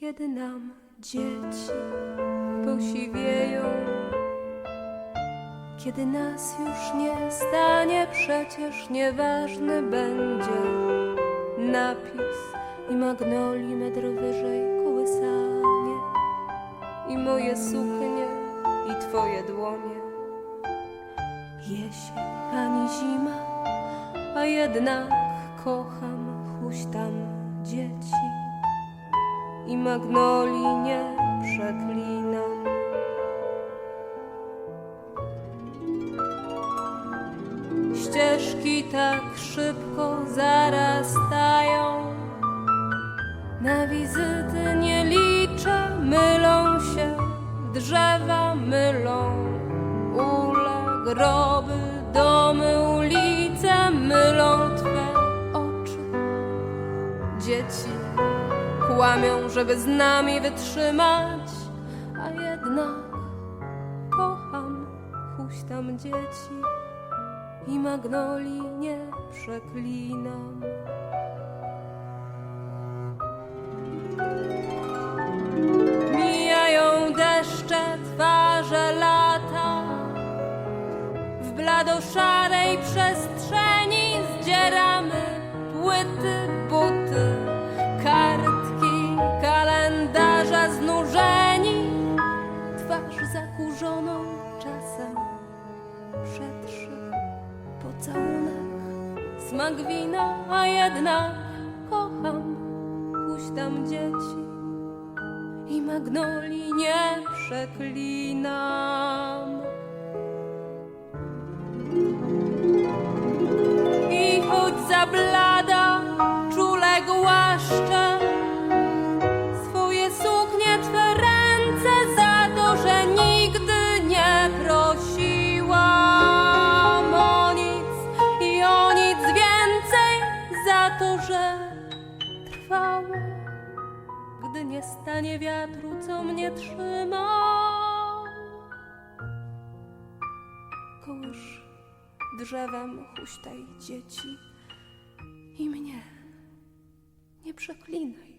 kiedy nam dzieci posiwieją. Kiedy nas już nie stanie, przecież nieważny będzie napis i magnoli metr wyżej kołysanie i moje suknie i twoje dłonie. Jesień ani zima, a jednak kocham huśtam dzieci i magnoli nie przeklinam. Ścieżki tak szybko zarastają. Na wizyty nie liczę, mylą się, drzewa mylą, ule, groby, domy, ulice mylą kłamią, żeby z nami wytrzymać, a jednak kocham huśtam dzieci i magnoli nie przeklinam. Mijają deszcze, twarze lata. W bladoszarej przestrzeni zdzieramy płyty, Smak wina, a jednak kocham Puśtam dzieci i magnoli nie przeklinam. I choć za to, że trwało gdy nie stanie wiatru, co mnie trzyma. Kołysz drzewem huśtaj dzieci i mnie nie przeklinaj.